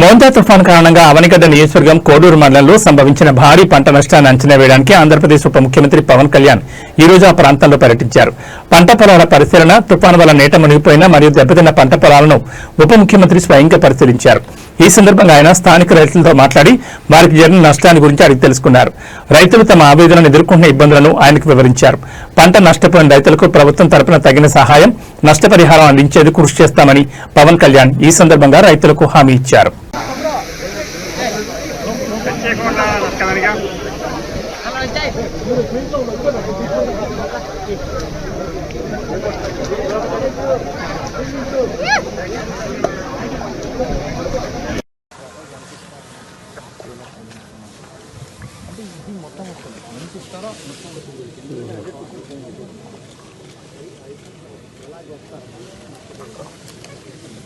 మోంతా తుఫాన్ కారణంగా అవనిగడ్డ నియోజకవర్గం కోడూరు మండలంలో సంభవించిన భారీ పంట నష్టాన్ని అంచనా వేయడానికి ఆంధ్రప్రదేశ్ ఉప ముఖ్యమంత్రి పవన్ కళ్యాణ్ ఈ రోజు ఆ ప్రాంతంలో పర్యటించారు. పంట పొలాల పరిశీలన తుఫాన్ వల్ల నీట మునిగిపోయిన మరియు దెబ్బతిన్న పంట పొలాలను ఉప ముఖ్యమంత్రి స్వయంగా పరిశీలించారు. ఈ సందర్భంగా ఆయన స్థానిక రైతులతో మాట్లాడి వారికి జరిగిన నష్టాన్ని గురించి అడిగి తెలుసుకున్నారు. రైతులు తమ ఆవేదనను ఎదుర్కొంటున్న ఇబ్బందులను ఆయనకు వివరించారు. పంట నష్టపోయిన రైతులకు ప్రభుత్వం తరపున తగిన సహాయం నష్టపరిహారం అందించేందుకు కృషి చేస్తామని పవన్ కళ్యాణ్ ఈ సందర్భంగా రైతులకు హామీ ఇచ్చారు. Perché con la, la scavalca? Allora il tempo! Thank you.